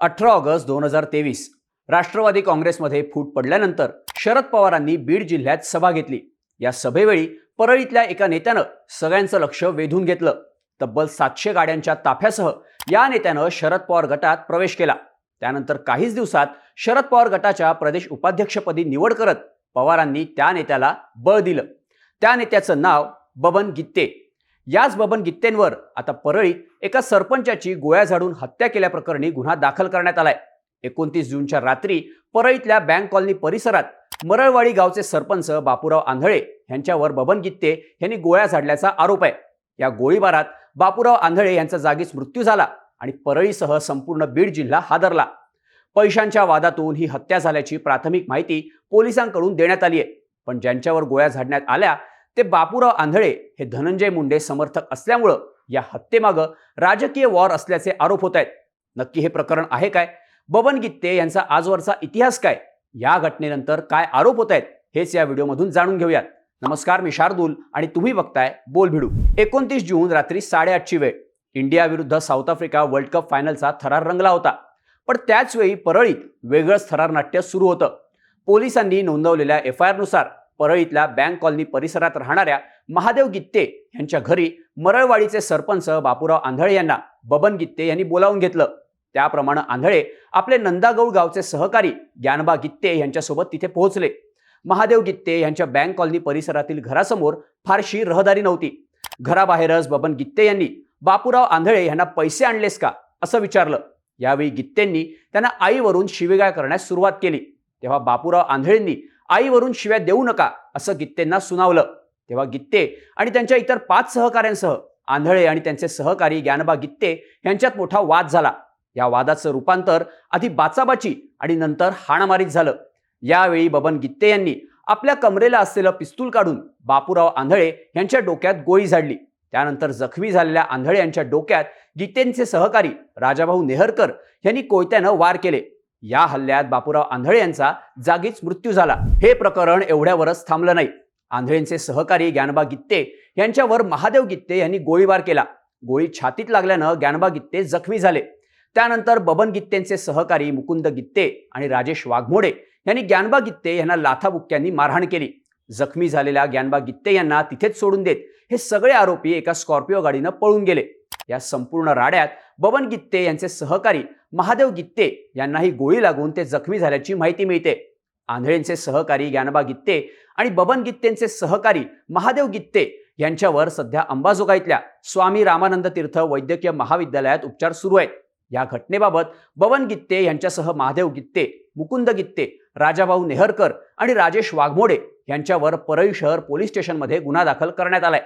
अठरा ऑगस्ट दोन हजार तेवीस राष्ट्रवादी काँग्रेसमध्ये फूट पडल्यानंतर शरद पवारांनी बीड जिल्ह्यात सभा घेतली. या सभेवेळी परळीतल्या एका नेत्यानं सगळ्यांचं लक्ष वेधून घेतलं. तब्बल सातशे गाड्यांच्या ताफ्यासह या नेत्यानं शरद पवार गटात प्रवेश केला. त्यानंतर काहीच दिवसात शरद पवार गटाच्या प्रदेश उपाध्यक्षपदी निवड करत पवारांनी त्या नेत्याला बळ दिलं. त्या नेत्याचं नाव बबन गित्ते. याच बबन गित्तेंवर आता परळीत एका सरपंचाची गोळ्या झाडून हत्या केल्याप्रकरणी गुन्हा दाखल करण्यात आलाय. एकोणतीस जूनच्या रात्री परळीतल्या बँक कॉलनी परिसरात मरळवाडी गावचे सरपंच बापूराव आंधळे यांच्यावर बबन गित्ते यांनी गोळ्या झाडल्याचा आरोप आहे. या गोळीबारात बापूराव आंधळे यांचा जागीच मृत्यू झाला आणि परळीसह संपूर्ण बीड जिल्हा हादरला. पैशांच्या वादातून ही हत्या झाल्याची प्राथमिक माहिती पोलिसांकडून देण्यात आली आहे. पण ज्यांच्यावर गोळ्या झाडण्यात आल्या ते बापूराव आंधळे हे धनंजय मुंडे समर्थक असल्यामुळं या हत्येमागं राजकीय वॉर असल्याचे आरोप होत आहेत. नक्की हे प्रकरण आहे काय? बबन गित्ते यांचा आजवरचा इतिहास काय? या घटनेनंतर काय आरोप होत आहेत? हेच या व्हिडिओमधून जाणून घेऊयात. नमस्कार मी शार्दूल आणि तुम्ही बघताय बोल भिडू एकोणतीस जून रात्री साडेआठची वेळ. इंडिया विरुद्ध साऊथ आफ्रिका वर्ल्ड कप फायनलचा थरार रंगला होता. पण त्याचवेळी परळीत वेगळंच थरार नाट्य सुरू होतं. पोलिसांनी नोंदवलेल्या एफ आय आरनुसार परळीतल्या बँक कॉलनी परिसरात राहणाऱ्या महादेव गित्ते यांच्या घरी मरळवाडीचे सरपंच बापूराव आंधळे यांना बबन गित्ते यांनी बोलावून घेतलं. त्याप्रमाणे आंधळे आपले नंदागौड गावचे सहकारी ज्ञानबा गित्ते यांच्यासोबत तिथे पोहोचले. महादेव गित्ते यांच्या बँक कॉलनी परिसरातील घरासमोर फारशी रहदारी नव्हती. घराबाहेरच बबन गित्ते यांनी बापूराव आंधळे यांना पैसे आणलेस का असं विचारलं. यावेळी गित्तेंनी त्यांना आईवरून शिवेगाळ करण्यास सुरुवात केली. तेव्हा बापूराव आंधळेंनी आईवरून शिव्या देऊ नका असं गित्तेंना सुनावलं. तेव्हा गित्ते आणि त्यांच्या इतर पाच सहकाऱ्यांसह आंधळे आणि त्यांचे सहकारी ज्ञानबा गित्ते यांच्यात मोठा वाद झाला. या वादाचं रूपांतर आधी बाचाबाची आणि नंतर हाणामारीत झालं. यावेळी बबन गित्ते यांनी आपल्या कमरेला असलेलं पिस्तूल काढून बापूराव आंधळे यांच्या डोक्यात गोळी झाडली. त्यानंतर जखमी झालेल्या आंधळे यांच्या डोक्यात गीतेंचे सहकारी राजाभाऊ नेहरकर यांनी कोयत्यानं वार केले. या हल्ल्यात बापूराव आंधळे यांचा जागीच मृत्यू झाला. हे प्रकरण एवढ्यावरच थांबलं नाही. आंधळेंचे सहकारी ज्ञानबा गित्ते यांच्यावर महादेव गित्ते यांनी गोळीबार केला. गोळी छातीत लागल्यानं ज्ञानबा गित्ते जखमी झाले. त्यानंतर बबन गित्तेंचे सहकारी मुकुंद गित्ते आणि राजेश वाघमोडे यांनी ज्ञानबा गित्ते यांना लाथाबुक्क्यांनी मारहाण केली. जखमी झालेल्या ज्ञानबा गित्ते यांना तिथेच सोडून देत हे सगळे आरोपी एका स्कॉर्पिओ गाडीनं पळून गेले. या संपूर्ण राड्यात बबन गित्ते यांचे सहकारी महादेव गित्ते यांनाही गोळी लागून ते जखमी झाल्याची माहिती मिळते. आंधळेंचे सहकारी ज्ञानबा गित्ते आणि बबन गित्तेंचे सहकारी महादेव गित्ते यांच्यावर सध्या अंबाजोगाईतल्या स्वामी रामानंद तीर्थ वैद्यकीय महाविद्यालयात उपचार सुरू आहेत. या घटनेबाबत बबन गित्ते यांच्यासह महादेव गित्ते मुकुंद गित्ते राजाभाऊ नेहरकर आणि राजेश वाघमोडे यांच्यावर परळी शहर पोलीस स्टेशनमध्ये गुन्हा दाखल करण्यात आलाय.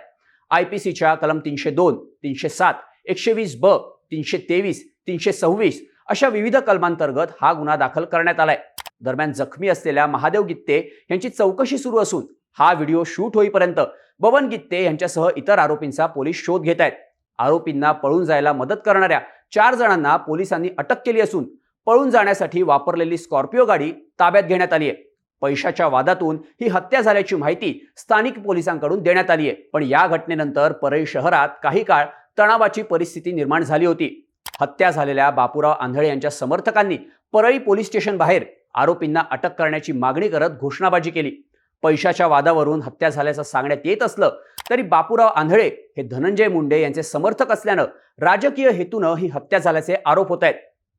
आय पी सीच्या कलम तीनशे दोन तीनशे सात एकशे वीस ब तीनशे तेवीस तीनशे सव्वीस अशा विविध कलमांतर्गत हा गुन्हा दाखल करण्यात आलाय. दरम्यान जखमी असलेल्या महादेव गित्ते यांची चौकशी सुरू असून हा व्हिडिओ शूट होईपर्यंत बबन गित्ते यांच्यासह इतर आरोपींचा पोलीस शोध घेत आहेत. आरोपींना पळून जायला मदत करणाऱ्या चार जणांना पोलिसांनी अटक केली असून पळून जाण्यासाठी वापरलेली स्कॉर्पिओ गाडी ताब्यात घेण्यात आली आहे. पैशाच्या वादातून ही हत्या झाल्याची माहिती स्थानिक पोलिसांकडून देण्यात आली आहे. पण या घटनेनंतर परळी शहरात काही काळ तणावाची परिस्थिती निर्माण झाली होती. हत्या झालेल्या बापूराव आंधळे यांच्या समर्थकांनी परळी पोलीस स्टेशन बाहेर आरोपींना अटक करण्याची मागणी करत घोषणाबाजी केली. पैशाच्या वादावरून हत्या झाल्याचं सांगण्यात येत असलं तरी बापूराव आंधळे हे धनंजय मुंडे यांचे समर्थक असल्यानं राजकीय हेतूनं ही हत्या झाल्याचे आरोप होत आहेत.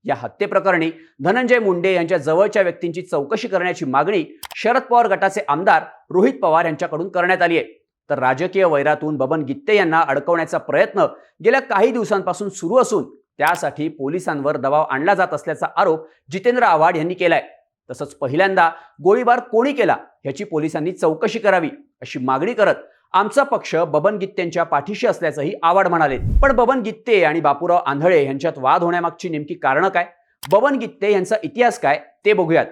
या हत्येप्रकरणी धनंजय मुंडे यांच्या जवळच्या व्यक्तींची चौकशी करण्याची मागणी शरद पवार गटाचे आमदार रोहित पवार यांच्याकडून करण्यात आली आहे. तर राजकीय वैरातून बबन गित्ते यांना अडकवण्याचा प्रयत्न गेल्या काही दिवसांपासून सुरू असून त्यासाठी पोलिसांवर दबाव आणला जात असल्याचा आरोप जितेंद्र आव्हाड यांनी केलाय. तसंच पहिल्यांदा गोळीबार कोणी केला ह्याची पोलिसांनी चौकशी करावी अशी मागणी करत आमचा पक्ष बबन गित्तेंच्या पाठीशी असल्याचंही आव्हाड म्हणाले. पण बबन गित्ते आणि बापूराव आंधळे यांच्यात वाद होण्यामागची नेमकी कारणं काय? बबन गित्ते यांचा इतिहास काय? ते बघूयात.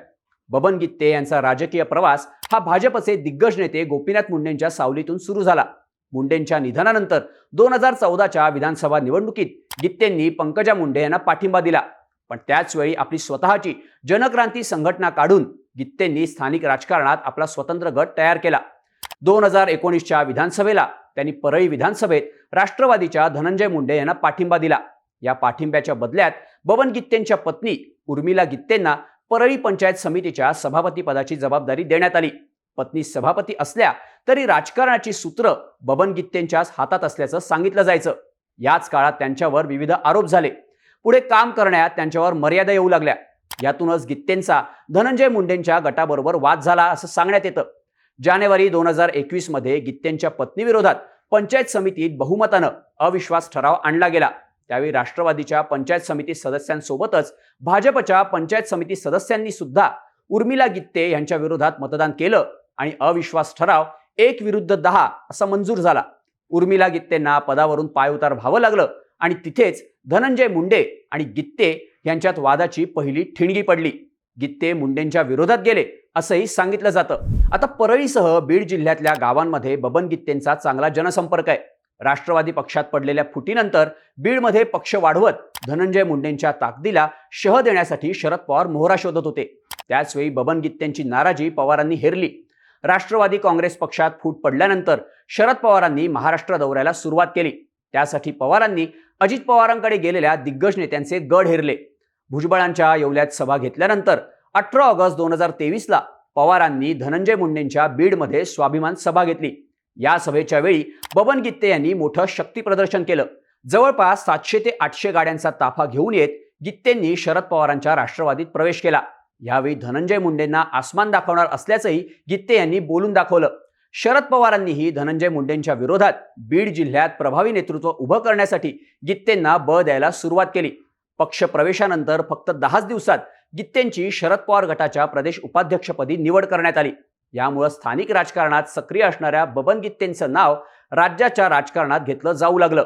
बबन गित्ते यांचा राजकीय प्रवास हा भाजपचे दिग्गज नेते गोपीनाथ मुंडेंच्या सावलीतून सुरू झाला. मुंडेंच्या निधनानंतर दोन हजार चौदाच्या विधानसभा निवडणुकीत गित्तेंनी पंकजा मुंडे यांना पाठिंबा दिला. पण त्याचवेळी आपली स्वतःची जनक्रांती संघटना काढून गित्तेंनी स्थानिक राजकारणात आपला स्वतंत्र गट तयार केला. दोन हजार एकोणीसच्या विधानसभेला त्यांनी परळी विधानसभेत राष्ट्रवादीच्या धनंजय मुंडे यांना पाठिंबा दिला. या पाठिंब्याच्या बदल्यात बबन गित्तेंच्या पत्नी उर्मिला गित्तेंना परळी पंचायत समितीच्या सभापतीपदाची जबाबदारी देण्यात आली. पत्नी सभापती असल्या तरी राजकारणाची सूत्र बबन गित्तेंच्याच हातात असल्याचं सांगितलं जायचं. याच काळात त्यांच्यावर विविध आरोप झाले. पुढे काम करण्यात त्यांच्यावर मर्यादा येऊ लागल्या. यातूनच गित्तेंचा धनंजय मुंडेंच्या गटाबरोबर वाद झाला असं सांगण्यात येतं. जानेवारी दोन हजार एकवीसमध्ये गित्तेंच्या पत्नीविरोधात पंचायत समितीत बहुमतानं अविश्वास ठराव आणला गेला. त्यावेळी राष्ट्रवादीच्या पंचायत समिती सदस्यांसोबतच भाजपच्या पंचायत समिती सदस्यांनी सुद्धा उर्मिला गित्ते यांच्या विरोधात मतदान केलं आणि अविश्वास ठराव एक विरुद्ध दहा असा मंजूर झाला. उर्मिला गित्तेंना पदावरून पायउतार व्हावं लागलं आणि तिथेच धनंजय मुंडे आणि गित्ते यांच्यात वादाची पहिली ठिणगी पडली. गित्ते मुंडेंच्या विरोधात गेले असंही सांगितलं जातं. आता परळीसह बीड जिल्ह्यातल्या गावांमध्ये बबन गित्तेंचा चांगला जनसंपर्क आहे. राष्ट्रवादी पक्षात पडलेल्या फुटीनंतर बीडमध्ये पक्ष वाढवत धनंजय मुंडेंच्या ताकदीला शह देण्यासाठी शरद पवार मोहरा शोधत होते. त्याचवेळी बबन गित्त्यांची नाराजी पवारांनी हेरली. राष्ट्रवादी काँग्रेस पक्षात फूट पडल्यानंतर शरद पवारांनी महाराष्ट्र दौऱ्याला सुरुवात केली. त्यासाठी पवारांनी अजित पवारांकडे गेलेल्या दिग्गज नेत्यांचे गड हेरले. भुजबळांच्या येवल्यात सभा घेतल्यानंतर अठरा ऑगस्ट दोन हजार तेवीसला पवारांनी धनंजय मुंडेंच्या बीडमध्ये स्वाभिमान सभा घेतली. या सभेच्या वेळी बबन गित्ते यांनी मोठं शक्ती प्रदर्शन केलं. जवळपास सातशे ते आठशे गाड्यांचा ताफा घेऊन येत गित्तेंनी शरद पवारांच्या राष्ट्रवादीत प्रवेश केला. यावेळी धनंजय मुंडेंना आसमान दाखवणार असल्याचंही गित्ते यांनी बोलून दाखवलं. शरद पवारांनीही धनंजय मुंडेंच्या विरोधात बीड जिल्ह्यात प्रभावी नेतृत्व उभं करण्यासाठी गित्तेंना बळ द्यायला सुरुवात केली. पक्ष प्रवेशानंतर फक्त दहाच दिवसात गित्तेंची शरद पवार गटाच्या प्रदेश उपाध्यक्षपदी निवड करण्यात आली. यामुळं स्थानिक राजकारणात सक्रिय असणाऱ्या बबन गित्तेंचं नाव राज्याच्या राजकारणात घेतलं जाऊ लागलं.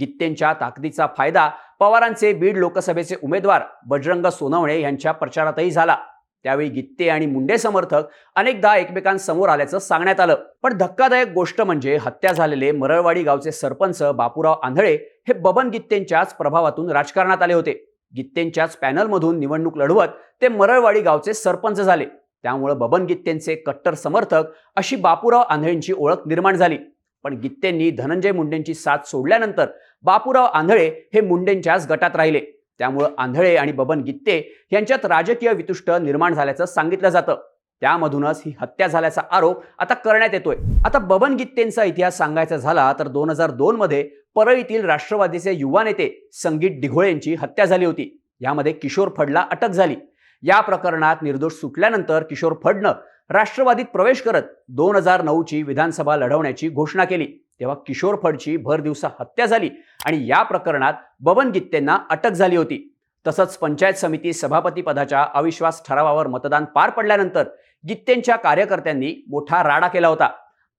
गित्तेंच्या ताकदीचा फायदा पवारांचे बीड लोकसभेचे उमेदवार बजरंग सोनवणे यांच्या प्रचारातही झाला. त्यावेळी गित्ते आणि मुंडे समर्थक अनेकदा एकमेकांसमोर आल्याचं सांगण्यात आलं. पण धक्कादायक गोष्ट म्हणजे हत्या झालेले मरळवाडी गावचे सरपंच बापूराव आंधळे हे बबन गित्तेंच्याच प्रभावातून राजकारणात आले होते. गित्तेंच्याच पॅनलमधून निवडणूक लढवत ते मरळवाडी गावचे सरपंच झाले. त्यामुळे बबन गित्तेंचे कट्टर समर्थक अशी बापूराव आंधळेंची ओळख निर्माण झाली. पण गित्तेंनी धनंजय मुंडेंची साथ सोडल्यानंतर बापूराव आंधळे हे मुंडेंच्याच गटात राहिले. त्यामुळं आंधळे आणि बबन गित्ते यांच्यात राजकीय वितुष्ट निर्माण झाल्याचं सांगितलं जातं. त्यामधूनच ही हत्या झाल्याचा आरोप आता करण्यात येतोय. आता बबन गित्तेंचा इतिहास सांगायचा झाला तर दोन हजार दोन मध्ये परळीतील राष्ट्रवादीचे युवा नेते संगीत डिघोळे यांची हत्या झाली होती. यामध्ये किशोर फडला अटक झाली. या प्रकरणात निर्दोष सुटल्यानंतर किशोर फडणं राष्ट्रवादीत प्रवेश करत दोन हजार नऊची विधानसभा लढवण्याची घोषणा केली. तेव्हा किशोर फडची भर दिवसा हत्या झाली आणि या प्रकरणात बबन गित्तेंना अटक झाली होती. तसंच पंचायत समिती सभापती पदाच्या अविश्वास ठरावावर मतदान पार पडल्यानंतर गित्तेंच्या कार्यकर्त्यांनी मोठा राडा केला होता.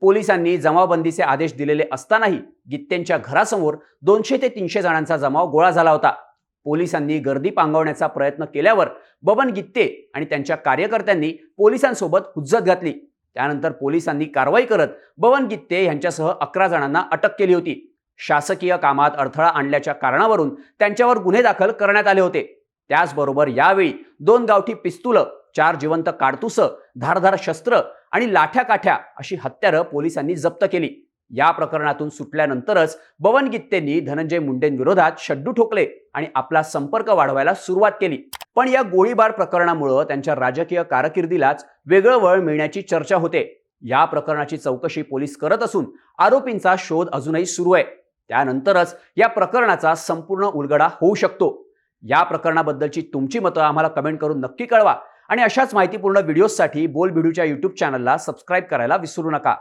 पोलिसांनी जमावबंदीचे आदेश दिलेले असतानाही गित्तेंच्या घरासमोर दोनशे ते तीनशे जणांचा जमाव गोळा झाला होता. पोलिसांनी गर्दी पांगवण्याचा प्रयत्न केल्यावर बबन गित्ते आणि त्यांच्या कार्यकर्त्यांनी पोलिसांसोबत हुज्जत घातली. त्यानंतर पोलिसांनी कारवाई करत बबन गित्ते यांच्यासह अकरा जणांना अटक केली होती. शासकीय कामात अडथळा आणल्याच्या कारणावरून त्यांच्यावर गुन्हे दाखल करण्यात आले होते. त्याचबरोबर यावेळी दोन गावठी पिस्तुलं चार जिवंत काडतुसं धारधार शस्त्र आणि लाठ्या काठ्या अशी हत्यारं पोलिसांनी जप्त केली. या प्रकरणातून सुटल्यानंतरच बवनगित्तेंनी धनंजय मुंडेंविरोधात शड्डू ठोकले आणि आपला संपर्क वाढवायला सुरुवात केली. पण या गोळीबार प्रकरणामुळं त्यांच्या राजकीय कारकिर्दीलाच वेगळं वळ मिळण्याची चर्चा होते. या प्रकरणाची चौकशी पोलीस करत असून आरोपींचा शोध अजूनही सुरू आहे. त्यानंतरच या प्रकरणाचा संपूर्ण उलगडा होऊ शकतो. या प्रकरणाबद्दलची तुमची मतं आम्हाला कमेंट करून नक्की कळवा. आणि अशाच माहितीपूर्ण व्हिडिओजसाठी बोल बिडूच्या यूट्यूब चॅनलला सबस्क्राईब करायला विसरू नका.